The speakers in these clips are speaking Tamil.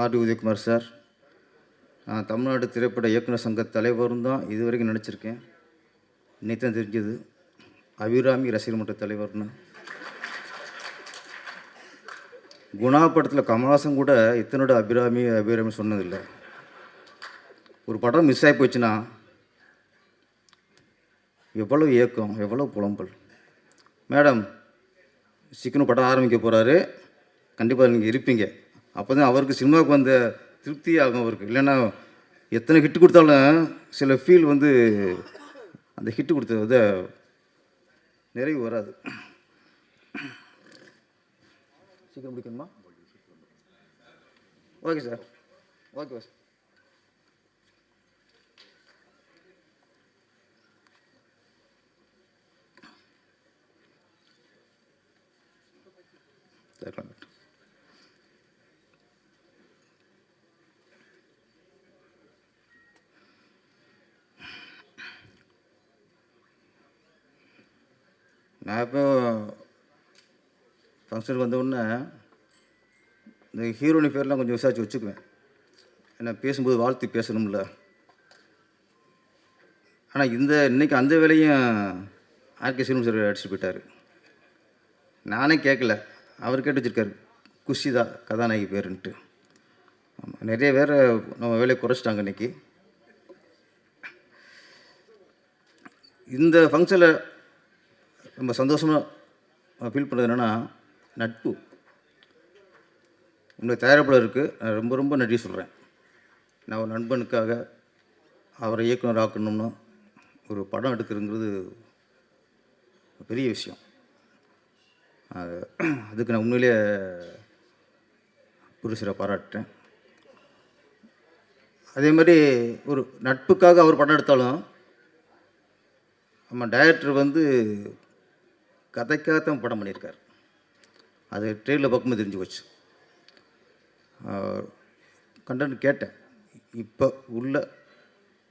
RT Udhayakumar sir. நான் தமிழ்நாடு திரைப்பட இயக்குனர் சங்க தலைவரும் தான் இது வரைக்கும் நினச்சிருக்கேன் இன்னைக்கு தான் தெரிஞ்சது. அபிராமி ரசிகர் மன்ற தலைவர்னு. குணா படத்தில் கமலாசன் கூட இத்தனோட அபிராமி அபிராமி சொன்னதில்லை. ஒரு படம் மிஸ் ஆகி போச்சுன்னா எவ்வளோ இயக்கம் எவ்வளோ புலம்பல். மேடம் சீக்கிரம் படம் ஆரம்பிக்க போகிறாரு கண்டிப்பாக நீங்கள் இருப்பீங்க. அப்போ தான் அவருக்கு சினிமாவுக்கு வந்த திருப்தி ஆகும் அவருக்கு. இல்லைன்னா எத்தனை ஹிட் கொடுத்தாலும் சில ஃபீல் வந்து அந்த ஹிட் கொடுத்த இதை நிறைவு வராது. சீக்கிரம் முடிக்கணுமா? Okay sir. Okay sir. Thank you நான் இப்போ ஃபங்க்ஷனுக்கு வந்தவுடனே இந்த ஹீரோனி பேர்லாம் கொஞ்சம் விசாரித்து வச்சுக்குவேன். ஏன்னா பேசும்போது வாழ்த்து பேசணும்ல. ஆனால் இந்த இன்றைக்கி அந்த வேலையும் ஆர்கே சினிமா சார் அடிச்சுட்டு போயிட்டார். நானே கேட்கல அவர் கேட்டு வச்சுருக்காரு. குஷிதா கதாநாயகி பேருன்ட்டு. ஆமாம் நிறைய பேர் நம்ம வேலையை குறைச்சிட்டாங்க இன்னைக்கு. இந்த ஃபங்க்ஷனில் ரொம்ப சந்தோஷமாக ஃபீல் பண்ணுறது என்னென்னா நட்பு. உங்களுடைய தயாரிப்பாளருக்கு நான் ரொம்ப ரொம்ப நன்றி சொல்கிறேன் நான் ஒரு நண்பனுக்காக அவரை இயக்குனர் ஆக்கணும்னா ஒரு படம் எடுக்கிறதுங்கிறது பெரிய விஷயம். அதுக்கு நான் உண்மையிலேயே புருஷரை பாராட்டுறேன். அதே மாதிரி ஒரு நட்புக்காக அவர் படம் எடுத்தாலும் நம்ம டைரக்டர் வந்து கதைக்காக தான் படம் பண்ணியிருக்கார். அது ட்ரெயினில் பார்க்கும்போது தெரிஞ்சு போச்சு. கண்டென்ட் கேட்டேன். இப்போ உள்ள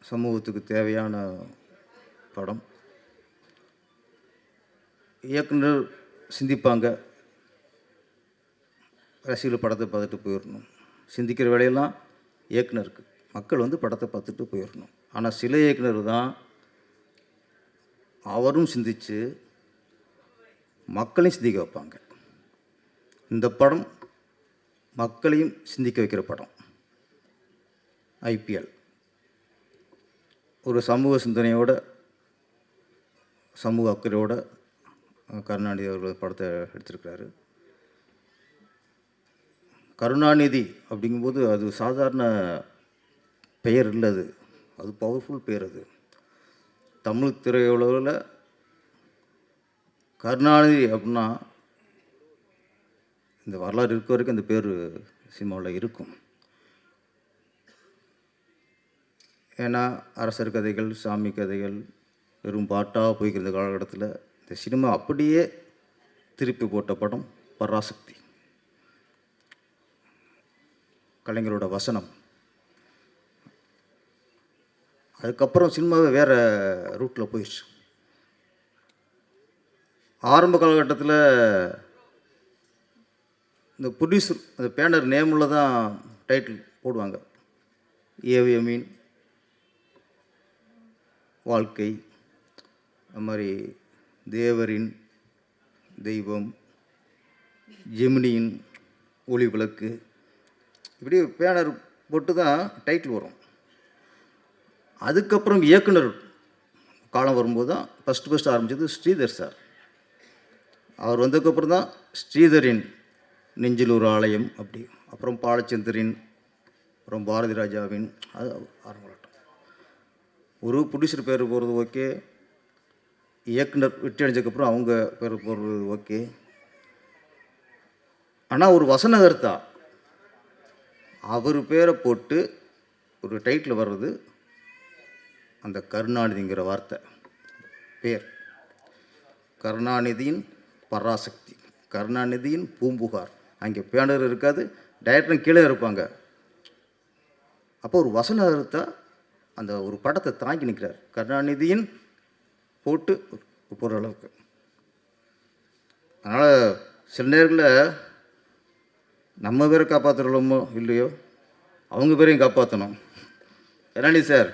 சமூகத்துக்கு தேவையான படம். இயக்குனர் சிந்திப்பாங்க. ரசிகர்கள் படத்தை பார்த்துட்டு போயிடணும் சிந்திக்கிற வேலையெல்லாம் இயக்குனருக்கு. மக்கள் வந்து படத்தை பார்த்துட்டு போயிடணும் ஆனால் சில இயக்குனர் தான் அவரும் சிந்திச்சு மக்களையும் சிந்திக்க வைப்பாங்க. இந்த படம் மக்களையும் சிந்திக்க வைக்கிற படம். ஐபிஎல் ஒரு சமூக சிந்தனையோட சமூக அக்கறையோட கருணாநிதி அவர்கள் படத்தை எடுத்திருக்கிறாரு. கருணாநிதி அப்படிங்கும்போது அது சாதாரண பெயர் இல்லை அது. அது பவர்ஃபுல் பெயர் அது. தமிழ் திரையுலகில் கருணாநிதி அப்படின்னா இந்த வரலாறு இருக்க வரைக்கும் அந்த பேர் சினிமாவில் இருக்கும். ஏன்னா அரசர் கதைகள் சாமி கதைகள் வெறும் பாட்டாக போய்க்கிற காலகட்டத்தில் இந்த சினிமா அப்படியே திருப்பி போட்ட படம் பராசக்தி. கலைஞரோட வசனம். அதுக்கப்புறம் சினிமாவே வேறு ரூட்டில் போயிடுச்சு. ஆரம்ப காலகட்டத்தில் இந்த ப்ரொடியூசர் அந்த பேனர் நேமில் தான் டைட்டில் போடுவாங்க. ஏவிஎமின் வாழ்க்கை அது மாதிரி தேவரின் தெய்வம் ஜெமினியின் ஒளி விளக்கு இப்படி பேனர் போட்டு தான் டைட்டில் வரும். அதுக்கப்புறம் இயக்குனர் காலம் வரும்போது தான் ஃபஸ்ட்டு ஃபஸ்ட்டு ஆரம்பித்தது ஸ்ரீதர் சார். அவர் வந்ததுக்கப்புறம் தான் ஸ்ரீதரின் நெஞ்சிலூர் ஆலயம் அப்படி. அப்புறம் பாலச்சந்தரின் அப்புறம் பாரதி ராஜாவின் அது ஆரம்பம் ஒரு ப்ரொடியூசர் பேர் போகிறது ஓகே. இயக்குனர் வெற்றி அடைஞ்சதுக்கப்புறம் அவங்க பேர் போடுறது ஓகே. ஆனால் ஒரு வசனகர்த்தா அவர் பேரை போட்டு ஒரு டைட்டில் வர்றது அந்த கருணாநிதிங்கிற வார்த்தை பேர். கருணாநிதியின் பராசக்தி. கருணாநிதியின் பூம்புகார். அங்கே பேனர் இருக்காது டைரக்டரும் கீழே இருப்பாங்க. அப்போ ஒரு வசனத்தை அந்த ஒரு படத்தை தாங்கி நிற்கிறார். கருணாநிதியின் போட்டு போகிற அளவுக்கு. அதனால் சில நேரங்களில் நம்ம பேரை காப்பாற்றுறோமோ இல்லையோ அவங்க பேரையும் காப்பாற்றணும் கருணாநிதி சார்?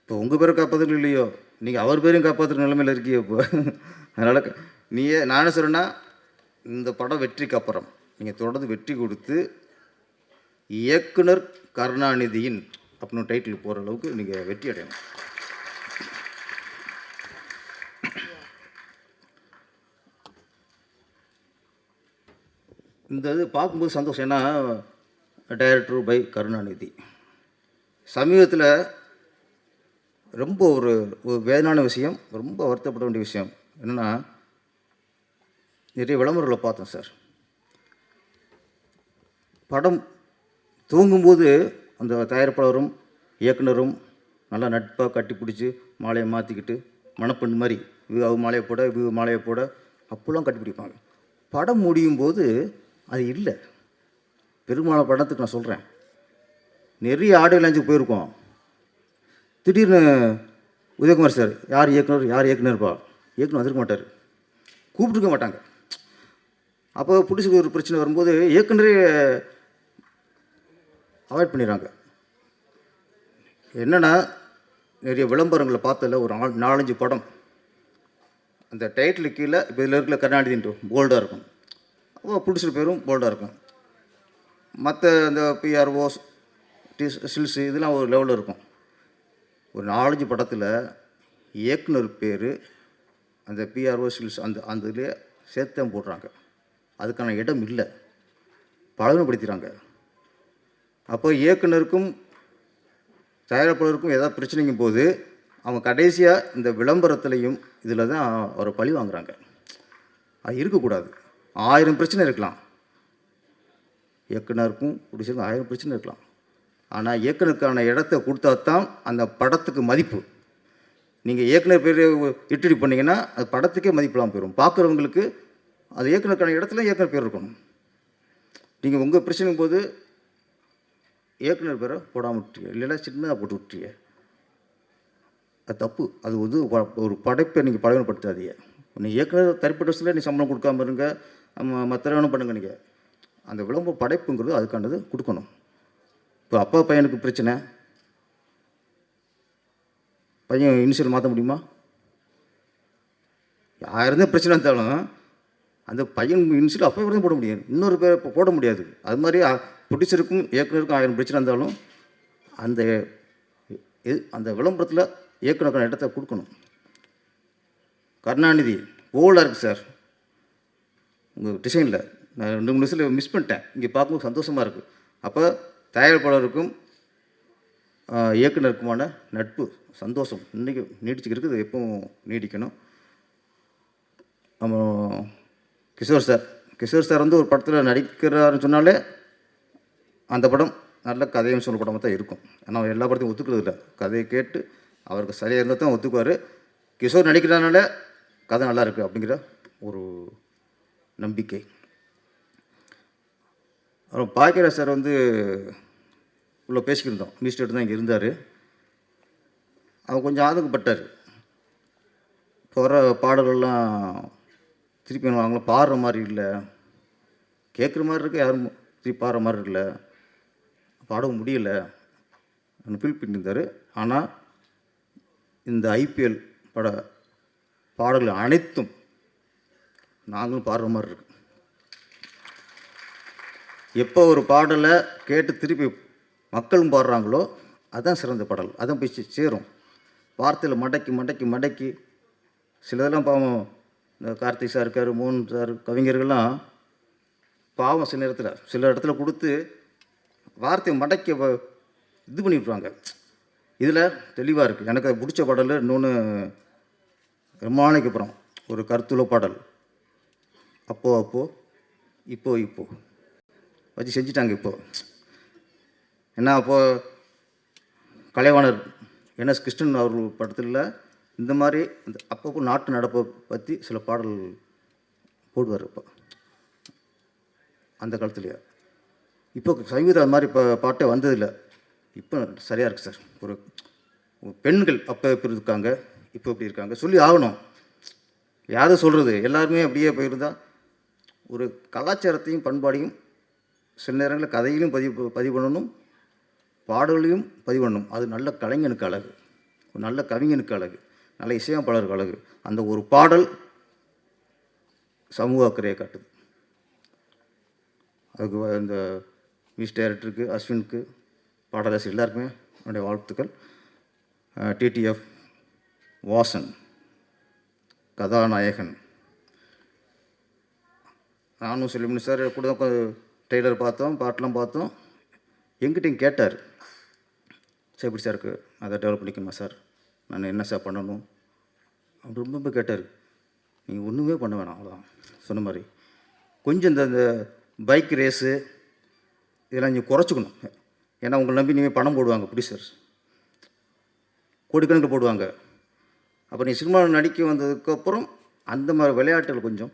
இப்போ உங்கள் பேரை காப்பாற்றுறது இல்லையோ? நீங்கள் அவர் பேரையும் காப்பாற்றுற நிலைமையில் இருக்கிய இப்போ. அதனால் நீயே நான் என்ன சொல்கிறேன்னா இந்த படம் வெற்றிக்கு அப்புறம். நீங்கள் தொடர்ந்து வெற்றி கொடுத்து இயக்குனர் கருணாநிதியின் அப்படின்னு டைட்டில் போகிற அளவுக்கு நீங்கள் வெற்றி அடையணும். இந்த இது பார்க்கும்போது சந்தோஷம். ஏன்னா டைரக்டர் பை கருணாநிதி. சமீபத்தில் ரொம்ப ஒரு வேதனான விஷயம் ரொம்ப வருத்தப்பட வேண்டிய விஷயம். என்னென்னா நிறைய விளம்பரங்களை பார்த்தோம் சார். படம் தூங்கும்போது அந்த தயாரிப்பாளரும் இயக்குனரும் நல்லா நட்பாக கட்டி பிடிச்சி மாலையை மாற்றிக்கிட்டு மணப்பெண் மாதிரி இவ அவ மாலையை போட இவ மாலையை போட அப்போல்லாம் கட்டி பிடிப்பாங்க. படம் முடியும் போது அது இல்லை. பெரும்பாலான படத்துக்கு நான் சொல்கிறேன் நிறைய ஆடியோ லான்ச்சுக்கு போயிருக்கோம். திடீர்னு உதயகுமார் சார் யார் இயக்குனர் யார் இயக்குனர்ப்பா? இயக்குனர் வந்திருக்க மாட்டார். கூப்பிட்டுருக்க மாட்டாங்க. அப்போ புடிசுக்கு ஒரு பிரச்சனை வரும்போது இயக்குனரே அவாய்ட் பண்ணிடுறாங்க. என்னென்னா நிறைய விளம்பரங்களை பார்த்ததில் ஒரு நாலு நாலஞ்சு படம். அந்த டைட்டில் கீழே இப்போ இதில் இருக்கிற கருணாநிதின்ட்டு போல்டாக இருக்கும். அப்போ பிடிச்சிட்டு பேரும் போல்டாக இருக்கும். மற்ற அந்த பிஆர்ஓஸ் டி சில்ஸு இதெல்லாம் ஒரு லெவலில் இருக்கும். ஒரு நாலஞ்சு படத்தில் இயக்குனர் பேர் அந்த பிஆர்ஓ சில்ஸ் அந்த அந்த இதுலேயே சேர்த்தம் போடுறாங்க. அதுக்கான இடம் இல்லை. பலவீனப்படுத்துகிறாங்க அப்போ இயக்குனருக்கும் தயாரிப்பாளருக்கும் ஏதாவது பிரச்சனைங்கும் போது அவங்க கடைசியாக இந்த விளம்பரத்துலேயும் இதில் தான் அவரை பழி வாங்குறாங்க. அது இருக்கக்கூடாது. ஆயிரம் பிரச்சனை இருக்கலாம். இயக்குனருக்கும் பிடிச்சிருக்கும் ஆயிரம் பிரச்சனை இருக்கலாம். ஆனால் இயக்குனருக்கான இடத்த கொடுத்தா தான் அந்த படத்துக்கு மதிப்பு. நீங்கள் இயக்குனர் பேர் இட்டடி பண்ணிங்கன்னா அது படத்துக்கே மதிப்பில்லாமல் போயிடும் பார்க்குறவங்களுக்கு அது இயக்குனருக்கான இடத்துல இயக்குனர் பேர் இருக்கணும். நீங்கள் உங்கள் பிரச்சனைக்கும் போது இயக்குனர் பேரை போடாமல் விட்டுருங்க. இல்லைன்னா சின்னதாக போட்டு விட்டுருங்க. அது தப்பு. அது வந்து ஒரு படைப்பை நீங்கள் பலவீனப்படுத்தாதீங்க. நீங்கள் இயக்குனர் தனிப்பட்ட விஷயத்தில் நீ சம்பளம் கொடுக்காம இருங்க. மற்ற வேணும் பண்ணுங்க நீங்கள் அந்த விளம்பர படைப்புங்கிறது அதுக்கானது கொடுக்கணும். இப்போ அப்பா பையனுக்கு பிரச்சனை. பையன் இனிஷியல் மாற்ற முடியுமா? யாருந்தே பிரச்சனை இருந்தாலும் அந்த பையன் இனிஷியல் அப்பா தான் போட முடியாது. இன்னொரு பேர் இப்போ போட முடியாது. அது மாதிரி ப்ரொடியூசருக்கும் இயக்குனருக்கும் ஆயிரம் பிரச்சனை இருந்தாலும் அந்த இது அந்த விளம்பரத்தில் இயக்குனருக்கான இடத்த கொடுக்கணும். கருணாநிதி ஓல்டாக இருக்குது சார். உங்கள் டிசைனில் நான் ரெண்டு மூணு நிமிஷத்தில் மிஸ் பண்ணிட்டேன். இங்கே பார்க்கும்போது சந்தோஷமாக இருக்குது அப்போ தயாரிப்பாளருக்கும் இயக்குனருக்குமான நட்பு சந்தோஷம் இன்றைக்கி நீடிச்சுக்கு இருக்குது. எப்பவும் நீடிக்கணும். நம்ம கிஷோர் சார் கிஷோர் சார் வந்து ஒரு படத்தில் நடிக்கிறாருன்னு சொன்னாலே அந்த படம் நல்ல கதையும் சொல்ல படமாக தான் இருக்கும். ஏன்னா அவர் எல்லா படத்தையும் ஒத்துக்கிறது இல்லை. கதையை கேட்டு அவருக்கு சரியாக இருந்தால் தான் ஒத்துக்குவார். கிஷோர் நடிக்கிறதுனால கதை நல்லா இருக்குது அப்படிங்கிற ஒரு நம்பிக்கை. அப்புறம் பாக்கியராஜ் சார் வந்து உள்ளே பேசிக்கிருந்தோம் இருந்தோம் மினிஸ்டர் தான் இங்கே இருந்தார். அவர் கொஞ்சம் ஆதங்கப்பட்டார். போகிற பாடல்கள்லாம் திருப்பி வாங்கலாம் பாடுற மாதிரி இல்லை. கேட்குற மாதிரி இருக்கு. யாரும் திருப்பி பாடுற மாதிரி இல்லை பாடவும் முடியல. ஃபீல் பண்ணியிருந்தார். ஆனால் இந்த ஐபிஎல் பட பாடல்கள் அனைத்தும் நாங்களும் பாடுற மாதிரி இருக்குது எப்போ ஒரு பாடலை கேட்டு திருப்பி மக்களும் பாடுறாங்களோ அதான் சிறந்த பாடல். அதான் போய் சே- சேரும். வார்த்தையில் மடக்கி மடக்கி மடக்கி. சிலதெல்லாம் பாவம் இந்த கார்த்திக் சார் இருக்கார் மோகன் சார் கவிஞர்கள்லாம் பாவம் சில நேரத்தில் சில இடத்துல கொடுத்து வார்த்தையை மடக்கி வ- இது பண்ணி விட்ருவாங்க இதில் தெளிவாக இருக்குது எனக்கு அது பிடிச்ச பாடல் இன்னொன்று ரொம்ப நாளைக்கு அப்புறம் ஒரு கருத்துள்ள பாடல். அப்போ அப்போது இப்போ இப்போ. வச்சு செஞ்சிட்டாங்க இப்போ. ஏன்னா அப்போது கலைவாணர் என்எஸ் கிருஷ்ணன் அவர்கள் படத்தில் இந்த மாதிரி இந்த அப்பப்போ நாட்டு நடப்பை பற்றி சில பாடல் போடுவார் இப்போ அந்த காலத்துலேயே? இப்போ சங்கீதம் அது மாதிரி இப்போ பாட்டே வந்ததில்லை. இப்போ சரியாக இருக்குது சார். ஒரு பெண்கள் அப்போ எப்படி இருக்காங்க இப்போ எப்படி இருக்காங்க சொல்லி ஆகணும். யாரும் சொல்கிறது எல்லாருமே அப்படியே போயிருந்தால் ஒரு கலாச்சாரத்தையும் பண்பாடையும் சில நேரங்களில் கதையிலும் பதிவு பதிவு பண்ணணும் பாடல்களையும் பதிவு பண்ணணும் அது நல்ல கலைஞனுக்கு அழகு. நல்ல கவிஞனுக்கு அழகு. நல்ல இசையமைப்பாளருக்கு அழகு. அந்த ஒரு பாடல் சமூக அக்கறையை காட்டுது. அதுக்கு இந்த மிஸ் டைரக்டருக்கு அஸ்வினுக்கு பாடலாசி எல்லாருக்குமே என்னுடைய வாழ்த்துக்கள். டிடிஎஃப் வாசன் கதாநாயகன். நானும் சொல்லி சார் கூட தான் ட்ரெய்லர் பார்த்தோம் பாட்டெலாம் பார்த்தோம். எங்கிட்டையும் கேட்டார் சார் எப்படி சார் இருக்குது அதை டெவலப் பண்ணிக்கணுமா சார்? நான் என்ன சார் பண்ணணும்? அப்படி ரொம்ப ரொம்ப கேட்டார் நீங்கள் ஒன்றுமே பண்ண வேணாம் அவ்வளோதான் சொன்ன மாதிரி. கொஞ்சம் இந்த இந்த பைக் ரேஸு இதெல்லாம் நீங்கள் குறைச்சிக்கணும். ஏன்னா உங்களை நம்பி நீங்கள் பணம் போடுவாங்க ப்ரொடியூசர்ஸ் கோடிக்கணக்கில் போடுவாங்க. அப்போ நீ சினிமாவில் நடிக்க வந்ததுக்கப்புறம் அந்த மாதிரி விளையாட்டுகள் கொஞ்சம்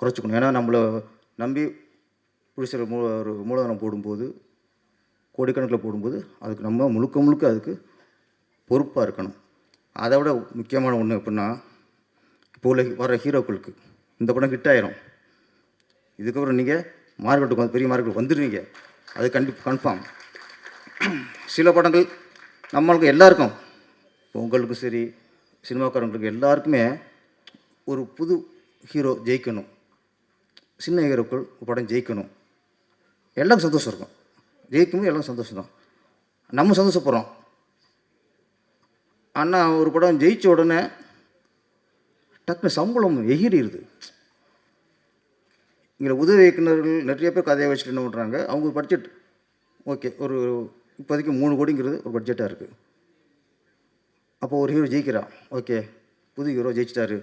குறைச்சிக்கணும். ஏன்னா நம்மளை நம்பி ப்ரொடியூசர் மூ ஒரு மூலதனம் போடும்போது கோடிக்கணக்கில் போடும்போது அதுக்கு நம்ம முழுக்க முழுக்க அதுக்கு பொறுப்பாக இருக்கணும். அதை விட முக்கியமான ஒன்று எப்படின்னா இப்போ உள்ள வர ஹீரோக்களுக்கு இந்த படம் ஹிட் ஆயிரும். இதுக்கப்புறம் நீங்கள் மார்க்கெட்டுக்கு வந்து பெரிய மார்க்கெட்டுக்கு வந்துடுவீங்க. அது கண்டி கன்ஃபார்ம் சில படங்கள் நம்மளுக்கு எல்லாருக்கும் உங்களுக்கும் சரி சினிமாக்காரங்களுக்கு எல்லாருக்குமே ஒரு புது ஹீரோ ஜெயிக்கணும். சின்ன ஹீரோக்கள் ஒரு படம் ஜெயிக்கணும். எல்லாம் சந்தோஷம் இருக்கும். ஜெயிக்கும்போது எல்லாம் சந்தோஷம் தான். நம்ம சந்தோஷப்படுறோம். ஆனால் ஒரு படம் ஜெயிச்ச உடனே டக்குனு சம்பளம் எகிரிடுது இங்கே உதவி இயக்குனர்கள் நிறைய பேர் கதையை வச்சுட்டு என்ன பண்ணுறாங்க அவங்க பட்ஜெட் ஓகே ஒரு இப்போதைக்கு மூணு கோடிங்கிறது ஒரு பட்ஜெட்டாக இருக்குது அப்போ ஒரு ஹீரோ ஜெயிக்கிறான் ஓகே புது ஹீரோ ஜெயிச்சிட்டாரு.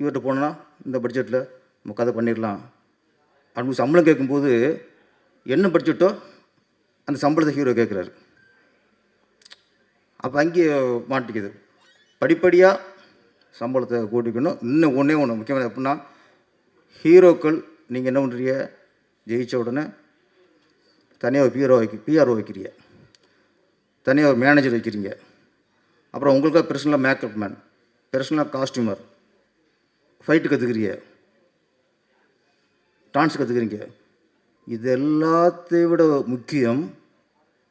இவர்கிட்ட போனால் இந்த பட்ஜெட்டில் நம்ம கதை பண்ணிடலாம். அப்படின்னு சம்பளம் கேட்கும்போது என்ன படிச்சுட்டோ அந்த சம்பளத்தை ஹீரோ கேட்குறாரு. அப்போ அங்கேயே மாட்டிக்குது. படிப்படியாக சம்பளத்தை கூட்டிக்கணும். இன்னும் ஒன்றே ஒன்று முக்கியமான எப்படின்னா ஹீரோக்கள் நீங்கள் என்ன பண்ணுறீங்க ஜெயித்த உடனே தனியாக ஒரு பிஆர்ஓ வைக்க பிஆர்ஓ வைக்கிறீங்க. தனியாக ஒரு மேனேஜர் வைக்கிறீங்க. அப்புறம் உங்களுக்காக பர்சனலாக மேக்கப் மேன் பர்சனலாக காஸ்டியூமர் ஃபைட்டு கற்றுக்கிறீங்க டான்ஸ் கற்றுக்குறீங்க இது எல்லாத்தை விட முக்கியம்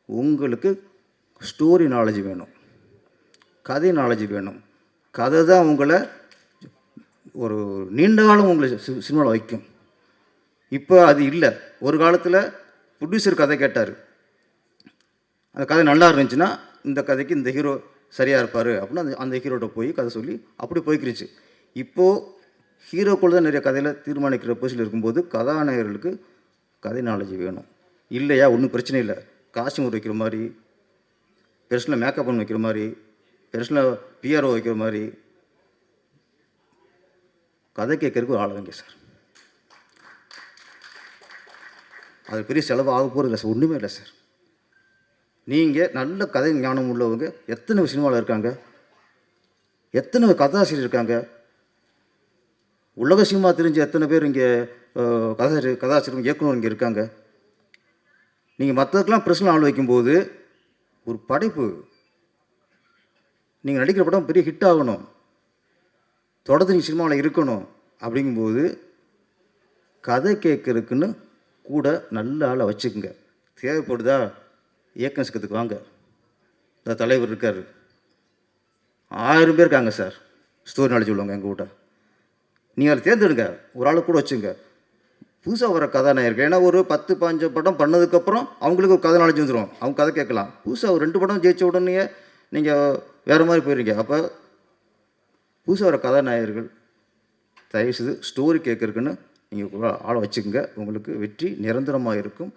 உங்களுக்கு ஸ்டோரி நாலேஜ் வேணும். கதை நாலேஜ் வேணும். கதை தான் உங்களை ஒரு நீண்ட காலம் உங்களை சி- சினிமாவில் வைக்கும். இப்போ அது இல்லை. ஒரு காலத்தில் ப்ரொடியூசர் கதை கேட்டார். அந்த கதை நல்லா இருந்துச்சுன்னா இந்த கதைக்கு இந்த ஹீரோ சரியாக இருப்பார். அப்படின்னு அந்த அந்த ஹீரோட்ட போய் கதை சொல்லி அப்படி போய்க்கிருச்சு. இப்போது ஹீரோக்குள்ள தான் நிறைய கதையில் தீர்மானிக்கிற பொசிஷன் இருக்கும்போது கதாநாயகர்களுக்கு கதை நாலேஜ் வேணும். இல்லையா? ஒன்றும் பிரச்சனை இல்லை. காஸ்டியூம் வைக்கிற மாதிரி பெருசில் மேக்கப் பண்ண வைக்கிற மாதிரி பெருசில் பிஆர்ஓ வைக்கிற மாதிரி கதை கேட்கறதுக்கு ஒரு ஆள் வைங்க சார். அது பெரிய செலவு ஆக போகிறது இல்லை சார். ஒன்றுமே இல்லை சார். நீங்கள் நல்ல கதை ஞானம் உள்ளவங்க எத்தனை சினிமாவில் இருக்காங்க? எத்தனை கதாசிரியர் இருக்காங்க? உலக சினிமா தெரிஞ்ச எத்தனை பேர் இங்கே கதாசிரி கதாசிரியர் இயக்குனர் இங்கே இருக்காங்க? நீங்கள் மற்றதுக்கெல்லாம் பிரச்சனை ஆள் வைக்கும்போது ஒரு படைப்பு. நீங்கள் நடிக்கிற படம் பெரிய ஹிட் ஆகணும். தொடர்ந்து நீங்கள் சினிமாவில் இருக்கணும் அப்படிங்கும்போது கதை கேட்கறதுக்குன்னு கூட நல்ல ஆளை வச்சுக்கோங்க. தேவைப்படுதா? இயக்கம் சிக்கத்துக்கு வாங்க. இந்த தலைவர் இருக்கார். ஆயிரம் பேர் இருக்காங்க சார். ஸ்டோரி நாலேஜ் உள்ளவங்க எங்கள் வீட்டை நீங்கள் அதை தேர்ந்தெடுங்க. ஒரு ஆள் கூட வச்சுங்க. புதுசாக வர கதாநாயகர்கள் ஏன்னா ஒரு பத்து பாஞ்சு படம் பண்ணதுக்கப்புறம் அவங்களுக்கு ஒரு கதை நாலேஜ் வந்துடும் அவங்க கதை கேட்கலாம். புதுசாக ஒரு ரெண்டு படம் ஜெயிச்ச உடனே நீங்கள் வேறு மாதிரி போயிடுறீங்க அப்போ புதுசாக வர கதாநாயகர்கள் தயவுசெய்து ஸ்டோரி கேட்குறக்குன்னு நீங்கள் ஆளை வச்சுக்கோங்க. உங்களுக்கு வெற்றி நிரந்தரமாக இருக்கும்.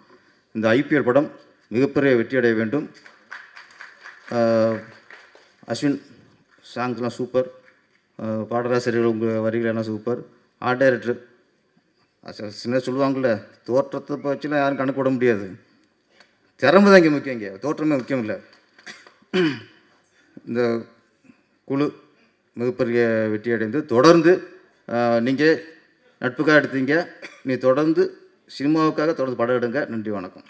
இந்த ஐபிஎல் படம் மிகப்பெரிய வெற்றி அடைய வேண்டும். அஸ்வின் சாங்ஸ்லாம் சூப்பர் பாடலாசிரியர்கள் உங்கள் வரிகளெல்லாம் சூப்பர் ஆர்ட் டைரக்டர் சின்ன சொல்லுவாங்கள்ல தோற்றத்தை வச்சுலாம் யாரும் கணக்கு விட முடியாது. திறமை தான் இங்கே முக்கியம் இங்கே. தோற்றமே முக்கியம் இல்லை. இந்த குழு மிகப்பெரிய வெற்றி அடைந்து தொடர்ந்து நீங்கள் நட்புக்காக எடுத்தீங்க. நீ தொடர்ந்து சினிமாவுக்காக தொடர்ந்து படம் எடுங்க. நன்றி வணக்கம்.